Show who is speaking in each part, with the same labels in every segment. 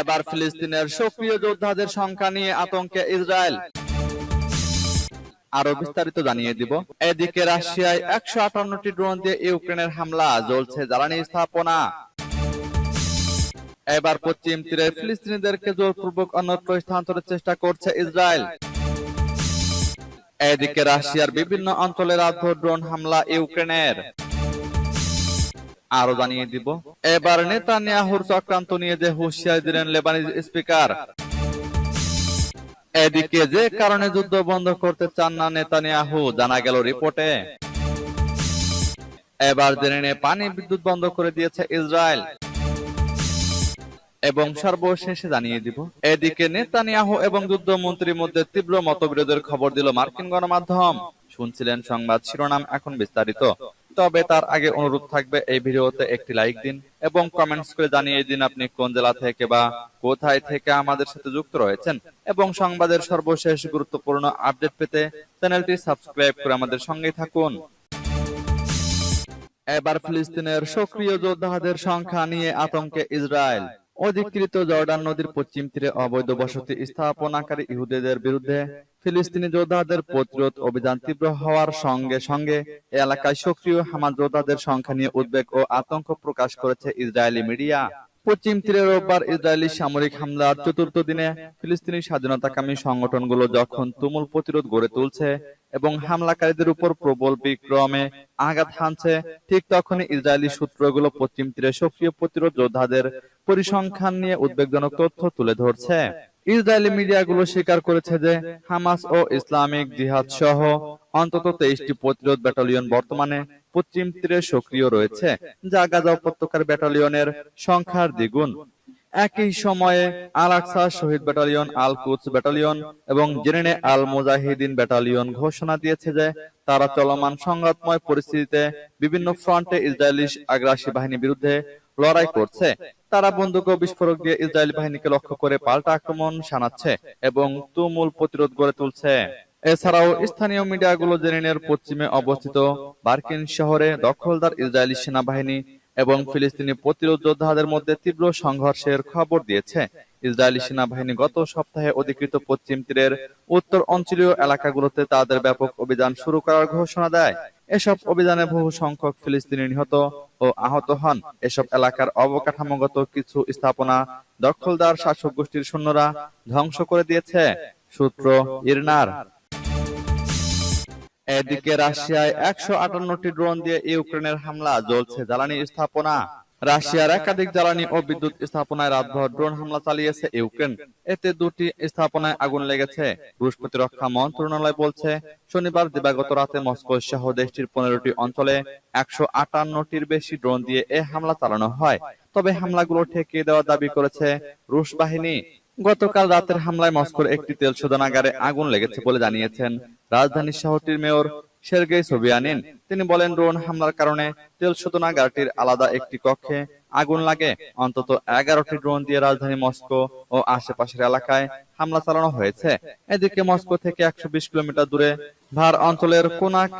Speaker 1: এবার ফিলিস্তিনের সক্রিয় যোদ্ধাদের সংখ্যা নিয়ে আতঙ্কে ইসরায়েল আরো বিস্তারিত জানিয়ে দিব এদিকে রাশিয়ায় একশো আটান্নটি ড্রোন দিয়ে ইউক্রেনের হামলা জ্বলছে জ্বালানি স্থাপনা এবার পশ্চিম তীরে ফিলিস্তিনিদেরকে জোরপূর্বক অন্যত্র স্থানান্তরের চেষ্টা করছে ইসরায়েল এদিকে রাশিয়ার বিভিন্ন অঞ্চলের রাত ড্রোন হামলা ইউক্রেনের আরো জানিয়ে দিব এবার নেতা নেতানিয়াহুর চক্রান্ত নিয়ে যে হুঁশিয়ারি দিলেন লেবানিজ স্পিকার এদিকে যে কারণে যুদ্ধ বন্ধ করতে চান না নেতা নেতানিয়াহু জানা গেল রিপোর্টে এবার জেনে নে পানি বিদ্যুৎ বন্ধ করে দিয়েছে ইসরায়েল এবং সর্বশেষে জানিয়ে দিব এদিকে নেতানিয়াহু এবং যুদ্ধমন্ত্রীর মধ্যে তীব্র মতবিরোধের খবর দিল মার্কিন গণমাধ্যম শুনছিলেন সংবাদ শিরোনাম এখন বিস্তারিত তবে তার আগে অনুরোধ থাকবে এই ভিডিওতে একটি লাইক দিন এবং কমেন্টস করে জানিয়ে দিন আপনি কোন জেলা থেকে বা কোথায় থেকে আমাদের সাথে যুক্ত রয়েছেন এবং সংবাদের সর্বশেষ গুরুত্বপূর্ণ আপডেট পেতে চ্যানেলটি সাবস্ক্রাইব করে আমাদের সঙ্গে থাকুন এবার ফিলিস্তিনের সক্রিয় যোদ্ধাদের সংখ্যা নিয়ে আতঙ্কে ইসরায়েল অধিকৃত জর্ডান নদীর পশ্চিম তীরে অবৈধ বসতি স্থাপনাকারী ইহুদেদের বিরুদ্ধে ফিলিস্তিনি যোদ্ধাদের প্রতিরোধ অভিযান তীব্র হওয়ার সঙ্গে সঙ্গে এলাকায় সক্রিয় হামাজ যোদ্ধাদের সংখ্যা নিয়ে উদ্বেগ ও আতঙ্ক প্রকাশ করেছে ইসরায়েলি মিডিয়া পশ্চিম তীরে রোববার ইসরায়েলি সামরিক হামলার চতুর্থ দিনে ফিলিস্তিনি স্বাধীনতাকামী সংগঠনগুলো যখন তুমুল প্রতিরোধ গড়ে তুলছে এবং হামলাকারীদের উপর প্রবল বিক্রমে আঘাত হানছে ঠিক তখনই ইসরায়েলি সূত্রগুলো পশ্চিম তীরে সক্রিয় প্রতিরোধ যোদ্ধাদের পরিসংখ্যান নিয়ে উদ্বেগজনক তথ্য তুলে ধরছে ইসরায়েলি মিডিয়াগুলো স্বীকার করেছে যে হামাস ও ইসলামিক জিহাদ সহ অন্তত তেইশটি প্রতিরোধ ব্যাটালিয়ন বর্তমানে পশ্চিম তীরে সক্রিয় রয়েছে যা গাজা উপত্যকার ব্যাটালিয়নের সংখ্যার দ্বিগুণ একই সময়ে আলাক্সা শহীদ ব্যাটালিয়ন আল কুচ ব্যাটালিয়ন এবং জেনে আল মুজাহিদিন ব্যাটালিয়ন ঘোষণা দিয়েছে যে তারা চলমান সংঘাতময় পরিস্থিতিতে বিভিন্ন ফ্রন্টে ইসরায়েলি আগ্রাসী বাহিনীর বিরুদ্ধে লড়াই করছে তারা বন্দুক ও বিস্ফোরক দিয়ে ইসরায়েলি বাহিনীকে লক্ষ্য করে পাল্টা আক্রমণ শানাচ্ছে এবং তুমুল প্রতিরোধ গড়ে তুলছে এছাড়াও স্থানীয় মিডিয়াগুলো জেনিনের পশ্চিমে অবস্থিত বার্কিন শহরে দখলদার ইসরায়েলি সেনাবাহিনী এবং ফিলিস্তিনি প্রতিরোধ যোদ্ধাদের মধ্যে তীব্র সংঘর্ষের খবর দিয়েছে ইসরায়েলি সেনাবাহিনী গত সপ্তাহে অধিকৃত পশ্চিম তীরের উত্তর অঞ্চলীয় এলাকাগুলোতে তাদের ব্যাপক অভিযান শুরু করার ঘোষণা দেয় এসব অভিযানে বহু সংখ্যক ফিলিস্তিনি নিহত ও আহত হন এসব এলাকার অবকাঠামোগত কিছু স্থাপনা দখলদার শাসক গোষ্ঠীর সৈন্যরা ধ্বংস করে দিয়েছে সূত্র ইরনার এদিকে রাশিয়ায় একশো আটান্নটি ড্রোন দিয়ে ইউক্রেনের হামলা জ্বলছে জ্বালানি স্থাপনা রাশিয়ার একাধিক জ্বালানি ও বিদ্যুৎ স্থাপনায় রাতভর ড্রোন হামলা চালিয়েছে ইউক্রেন এতে দুটি স্থাপনায় আগুন লেগেছে রুশ প্রতিরক্ষা মন্ত্রণালয় বলছে শনিবার দিবাগত রাতে মস্কো সহ দেশটির পনেরোটি অঞ্চলে একশো আটান্নটির বেশি ড্রোন দিয়ে এ হামলা চালানো হয় তবে হামলাগুলো ঠেকিয়ে দেওয়ার দাবি করেছে রুশ বাহিনী গতকাল রাতের হামলায় মস্কোর একটি তেল শোধনাগারে আগুন লেগেছে বলে জানিয়েছেন রাজধানী শহরটির মেয়র ছবি আনেন তিনি বলেন ড্রোন হামলার কারণে তেল শোধনাগারটির আলাদা একটি কক্ষে আগুন লাগে অন্তত এগারোটি ড্রোন দিয়ে রাজধানী মস্কো ও আশেপাশের এলাকায় হামলা চালানো হয়েছে এদিকে মস্কো থেকে একশো কিলোমিটার দূরে ভার অঞ্চলের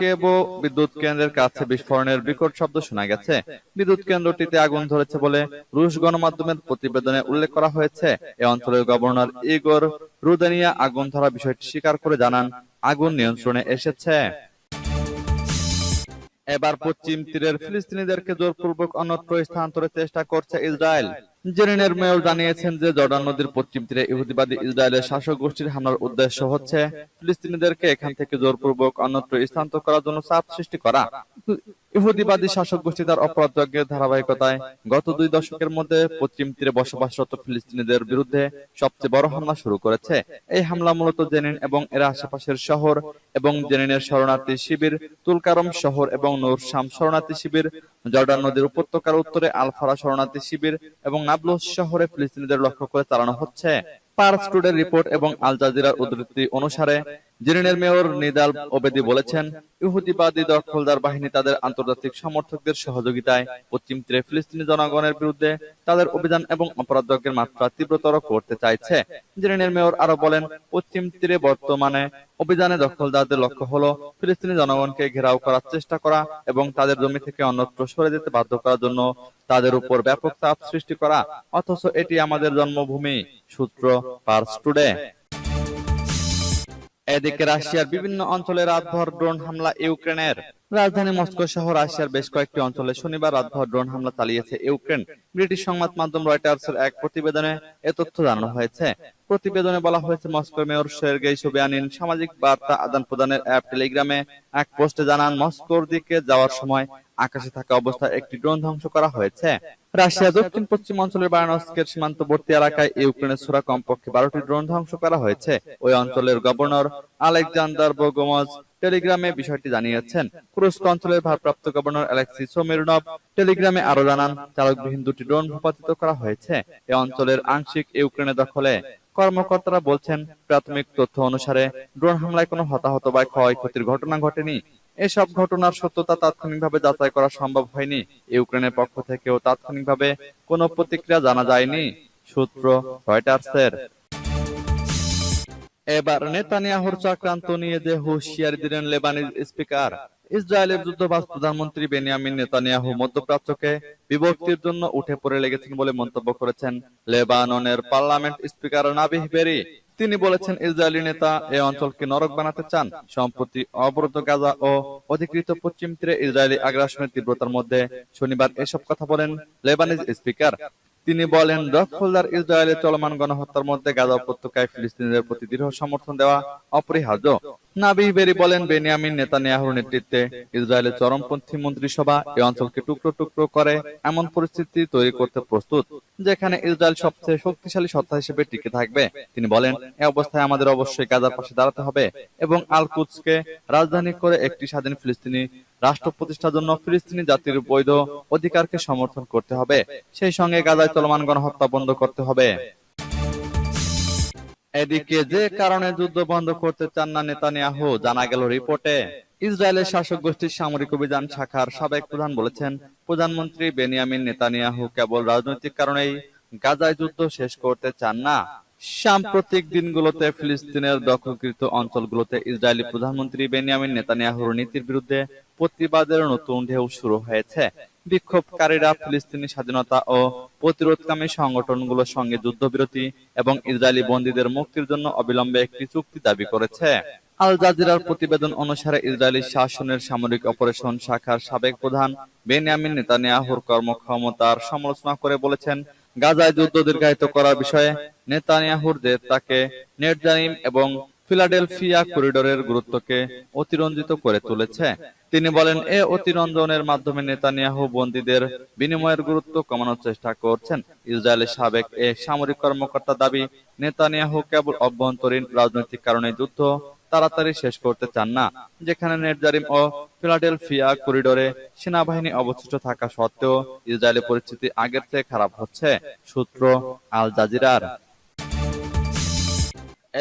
Speaker 1: কেব বিদ্যুৎ কেন্দ্রের কাছে বিস্ফোরণের বিকট শব্দ শোনা গেছে বিদ্যুৎ কেন্দ্রটিতে আগুন ধরেছে বলে রুশ গণমাধ্যমের প্রতিবেদনে উল্লেখ করা হয়েছে এ অঞ্চলের গভর্নর ইগর রুদানিয়া আগুন ধরা বিষয়টি স্বীকার করে জানান আগুন নিয়ন্ত্রণে এসেছে এবার পশ্চিম তীরের ফিলিস্তিনিদেরকে জোরপূর্বক অন্যত্র স্থানান্তরের চেষ্টা করছে ইসরায়েল জেরিনের মেয়র জানিয়েছেন যে জর্ডান নদীর পশ্চিম তীরে ইহুদিবাদী ইসরায়েলের শাসক গোষ্ঠীর হামলার উদ্দেশ্য হচ্ছে ফিলিস্তিনিদেরকে এখান থেকে জোরপূর্বক অন্যত্র স্থানান্তর করার জন্য চাপ সৃষ্টি করা ইহুদিবাদী শাসক গোষ্ঠী তার অপরাধের ধারাবাহিকতায় গত দুই দশকের মধ্যে পশ্চিম তীরে বসবাসরত ফিলিস্তিনিদের বিরুদ্ধে সবচেয়ে বড় হামলা শুরু করেছে এই হামলা মূলত জেনিন এবং এর আশেপাশের শহর এবং জেনিনের শরণার্থী শিবির তুলকারম শহর এবং নূর শাম শরণার্থী শিবির জর্ডান নদীর উপত্যকার উত্তরে আলফারা শরণার্থী শিবির এবং নাবলুস শহরে ফিলিস্তিনিদের লক্ষ্য করে চালানো হচ্ছে পার্স স্টুডের রিপোর্ট এবং আল জাজিরার উদ্ধৃতি অনুসারে জেরিনের মেয়র নিদাল ওবেদি বলেছেন ইহুদিবাদী দখলদার বাহিনী তাদের আন্তর্জাতিক সমর্থকদের সহযোগিতায় পশ্চিম তীরে ফিলিস্তিনি জনগণের বিরুদ্ধে তাদের অভিযান এবং অপরাধকের মাত্রা তীব্রতর করতে চাইছে জেরিনের মেয়র আরো বলেন পশ্চিম তীরে বর্তমানে অভিযানে দখলদারদের লক্ষ্য হলো ফিলিস্তিনি জনগণকে ঘেরাও করার চেষ্টা করা এবং তাদের জমি থেকে অন্যত্র সরে যেতে বাধ্য করার জন্য তাদের উপর ব্যাপক চাপ সৃষ্টি করা অথচ এটি আমাদের জন্মভূমি সূত্র পার্স টুডে এদিকে রাশিয়ার বিভিন্ন অঞ্চলে রাতভর ড্রোন হামলা ইউক্রেনের রাজধানী মস্কো শহর রাশিয়ার বেশ কয়েকটি অঞ্চলে শনিবার রাতভর ড্রোন হামলা চালিয়েছে ইউক্রেন ব্রিটিশ সংবাদ মাধ্যম রয়টার্সের এক প্রতিবেদনে এ তথ্য জানানো হয়েছে প্রতিবেদনে বলা হয়েছে মস্কো মেয়র সের্গেই সোবিয়ানিন সামাজিক বার্তা আদান প্রদানের অ্যাপ টেলিগ্রামে এক পোস্টে জানান মস্কোর দিকে যাওয়ার সময় আকাশে থাকা অবস্থায় একটি ড্রোন ধ্বংস করা হয়েছে রাশিয়া দক্ষিণ পশ্চিম অঞ্চলের বারানস্কের সীমান্তবর্তী এলাকায় ইউক্রেনের ছোড়া কমপক্ষে বারোটি ড্রোন ধ্বংস করা হয়েছে ওই অঞ্চলের গভর্নর আলেকজান্ডার বোগোমজ টেলিগ্রামে বিষয়টি জানিয়েছেন কুরস্ক অঞ্চলের ভারপ্রাপ্ত গভর্নর অ্যালেক্সি সোমেরুনব টেলিগ্রামে আরো জানান চালকবিহীন দুটি ড্রোন ভূপাতিত করা হয়েছে এ অঞ্চলের আংশিক ইউক্রেনে দখলে কর্মকর্তারা বলছেন প্রাথমিক তথ্য অনুসারে ড্রোন হামলায় কোনো হতাহত বা ক্ষয়ক্ষতির ঘটনা ঘটেনি এসব ঘটনার সত্যতা তাৎক্ষণিকভাবে যাচাই করা সম্ভব হয়নি ইউক্রেনের পক্ষ থেকেও তাৎক্ষণিকভাবে কোনো প্রতিক্রিয়া জানা যায়নি সূত্র রয়টার্সের এবার নেতানিয়াহুর চক্রান্ত নিয়ে যে হুঁশিয়ারি দিলেন লেবানিজ স্পিকার ইসরায়েলের যুদ্ধবাজ প্রধানমন্ত্রী বেনিয়ামিন নেতানিয়াহু মধ্যপ্রাচ্যকে বিভক্তির জন্য উঠে পড়ে লেগেছেন বলে মন্তব্য করেছেন লেবাননের পার্লামেন্ট স্পিকার নাবিহ বেরি তিনি বলেছেন ইসরায়েলি নেতা এই অঞ্চলকে নরক বানাতে চান সম্প্রতি অবরুদ্ধ গাজা ও অধিকৃত পশ্চিম তীরে ইসরায়েলি আগ্রাসনের তীব্রতার মধ্যে শনিবার এসব কথা বলেন লেবানিজ স্পিকার তিনি বলেন ডক ইসরায়েলের চলমান গণহত্যার মধ্যে গাজা উপত্যকায় ফিলিস্তিনিদের প্রতি দৃঢ় সমর্থন দেওয়া অপরিহার্য নাবিহ বলেন বেনিয়ামিন নেতানিয়াহুর নেতৃত্বে ইসরায়েলের চরমপন্থী মন্ত্রিসভা এই অঞ্চলকে টুকরো টুকরো করে এমন পরিস্থিতি তৈরি করতে প্রস্তুত যেখানে ইসরায়েল সবচেয়ে শক্তিশালী সত্তা হিসেবে টিকে থাকবে তিনি বলেন এ অবস্থায় আমাদের অবশ্যই গাজার পাশে দাঁড়াতে হবে এবং আলকুদসকে রাজধানী করে একটি স্বাধীন ফিলিস্তিনি রাষ্ট্র প্রতিষ্ঠার জন্য ফিলিস্তিনি জাতির বৈধ অধিকারকে সমর্থন করতে হবে সেই সঙ্গে গাজায় চলমান গণহত্যা বন্ধ করতে হবে এদিকে যে কারণে যুদ্ধ বন্ধ করতে চান না নেতানিয়াহ জানা গেল রিপোর্টে ইসরায়েলের শাসক গোষ্ঠীর সামরিক অভিযান শাখার সাবেক প্রধান বলেছেন প্রধানমন্ত্রী বেনিয়ামিন নেতানিয়াহু কেবল রাজনৈতিক কারণেই গাজায় যুদ্ধ শেষ করতে চান না সাম্প্রতিক দিনগুলোতে ফিলিস্তিনের দখলকৃত অঞ্চলগুলোতে ইসরায়েলি প্রধানমন্ত্রী বেনিয়ামিন নেতানিয়াহুর নীতির বিরুদ্ধে প্রতিবাদের নতুন ঢেউ শুরু হয়েছে বিক্ষোভকারীরা ফিলিস্তিনি স্বাধীনতা ও প্রতিরোধকামী সংগঠনগুলোর সঙ্গে যুদ্ধবিরতি এবং ইসরায়েলি বন্দীদের মুক্তির জন্য অবিলম্বে একটি চুক্তি দাবি করেছে আল জাজিরার প্রতিবেদন অনুসারে ইসরায়েলি শাসনের সামরিক অপারেশন শাখার সাবেক প্রধান বেনিয়ামিন নেতানিয়াহুর কর্মক্ষমতার সমালোচনা করে বলেছেন গাজায় যুদ্ধ দীর্ঘায়িত করার বিষয়ে নেতানিয়াহুর যে তাকে নেটজানিম এবং ফিলাডেলফিয়া করিডোরের গুরুত্বকে অতিরঞ্জিত করে তুলেছে তিনি বলেন এ অতিরঞ্জনের মাধ্যমে নেতানিয়াহু বন্দীদের বিনিময়ের গুরুত্ব কমানোর চেষ্টা করছেন ইসরায়েলের সাবেক এ সামরিক কর্মকর্তা দাবি নেতানিয়াহু কেবল অভ্যন্তরীণ রাজনৈতিক কারণে যুদ্ধ তাড়াতাড়ি শেষ করতে চান না যেখানে নেটজারিম ও ফিলাডেলফিয়া করিডোরে সেনাবাহিনী অবস্থিত থাকা সত্ত্বেও ইসরায়েলের পরিস্থিতি আগের চেয়ে খারাপ হচ্ছে সূত্র আল জাজিরার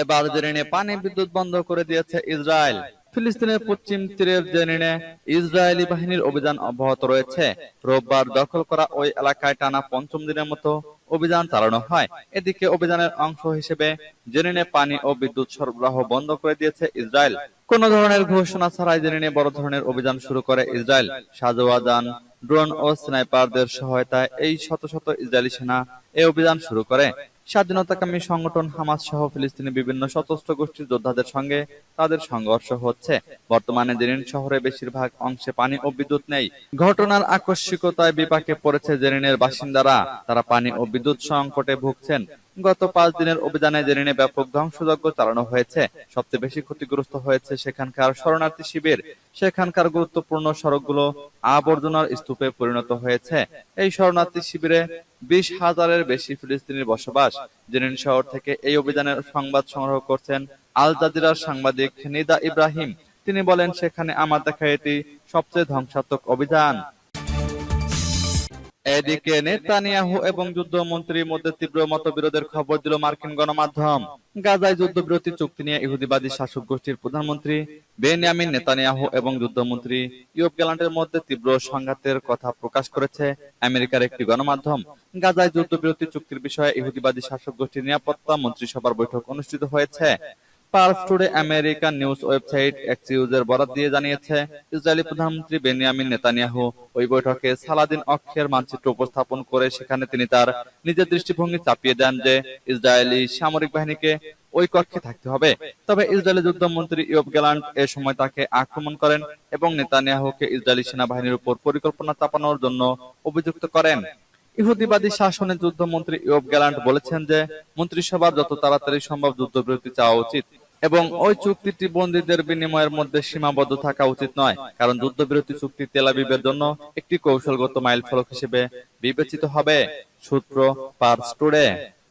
Speaker 1: এবার জেনে পানি বিদ্যুৎ বন্ধ করে দিয়েছে ইসরায়েল ফিলিস্তিনের পশ্চিম তীরের জেনিনে ইসরায়েলি বাহিনীর অভিযান অব্যাহত রয়েছে রোববার দখল করা ওই এলাকায় টানা পঞ্চম দিনের মতো অভিযান চালানো হয় এদিকে অভিযানের অংশ হিসেবে জেনিনে পানি ও বিদ্যুৎ সরবরাহ বন্ধ করে দিয়েছে ইসরায়েল কোন ধরনের ঘোষণা ছাড়াই জেনিনে বড় ধরনের অভিযান শুরু করে ইসরায়েল সাজোয়া যান ড্রোন ও স্নাইপারদের সহায়তায় এই শত শত ইসরায়েলি সেনা এই অভিযান শুরু করে স্বাধীনতাকামী সংগঠন হামাস সহ ফিলিস্তিনি বিভিন্ন সশস্ত্র গোষ্ঠীর যোদ্ধাদের সঙ্গে তাদের সংঘর্ষ হচ্ছে বর্তমানে জেনিন শহরে বেশিরভাগ অংশে পানি ও বিদ্যুৎ নেই ঘটনার আকস্মিকতায় বিপাকে পড়েছে জেনিনের বাসিন্দারা তারা পানি ও বিদ্যুৎ সংকটে ভুগছেন গত পাঁচ দিনের অভিযানে জেনিনে ব্যাপক ধ্বংসযজ্ঞ চালানো হয়েছে সবচেয়ে বেশি ক্ষতিগ্রস্ত হয়েছে সেখানকার শরণার্থী শিবির সেখানকার গুরুত্বপূর্ণ সড়কগুলো আবর্জনার স্তূপে পরিণত হয়েছে এই শরণার্থী শিবিরে বিশ হাজারের বেশি ফিলিস্তিনির বসবাস জেনিন শহর থেকে এই অভিযানের সংবাদ সংগ্রহ করছেন আল জাজিরার সাংবাদিক নিদা ইব্রাহিম তিনি বলেন সেখানে আমার দেখা এটি সবচেয়ে ধ্বংসাত্মক অভিযান এদিকে নেতানিয়াহু এবং যুদ্ধমন্ত্রীর মধ্যে তীব্র মতবিরোধের খবর দিল মার্কিন গণমাধ্যম গাজায় যুদ্ধবিরতি চুক্তি নিয়ে ইহুদিবাদী শাসক গোষ্ঠীর প্রধানমন্ত্রী বেনিয়ামিন নেতানিয়াহু এবং যুদ্ধমন্ত্রী ইউব গ্যালান্টের মধ্যে তীব্র সংঘাতের কথা প্রকাশ করেছে আমেরিকার একটি গণমাধ্যম গাজায় যুদ্ধবিরতি চুক্তির বিষয়ে ইহুদিবাদী শাসক গোষ্ঠীর নিরাপত্তা মন্ত্রিসভার বৈঠক অনুষ্ঠিত হয়েছে Pars Today American news website এক্সিউজের ইউজের বরাত দিয়ে জানিয়েছে ইসরায়েলি প্রধানমন্ত্রী বেনিয়ামিন নেতানিয়াহু ওই বৈঠকে সালাদিন অক্ষের মানচিত্র উপস্থাপন করে সেখানে তিনি তার নিজের দৃষ্টিভঙ্গি চাপিয়ে দেন যে ইসরায়েলি সামরিক বাহিনীকে ওই কক্ষে থাকতে হবে তবে ইসরায়েলি যুদ্ধমন্ত্রী ইয়ব গ্যালান্ট এ সময় তাকে আক্রমণ করেন এবং নেতানিয়াহুকে ইসরায়েলি সেনাবাহিনীর উপর পরিকল্পনা চাপানোর জন্য অভিযুক্ত করেন ইহুদিবাদী শাসনের যুদ্ধমন্ত্রী ইয়ব গ্যালান্ট বলেছেন যে মন্ত্রিসভার যত তাড়াতাড়ি সম্ভব যুদ্ধবিরতি চাওয়া উচিত এবং ওই চুক্তিটি বন্দীদের বিনিময়ের মধ্যে সীমাবদ্ধ থাকা উচিত নয় কারণ যুদ্ধবিরতি চুক্তি তেলাবিবের জন্য একটি কৌশলগত মাইলফলক হিসেবে বিবেচিত হবে সূত্র পার্স টুডে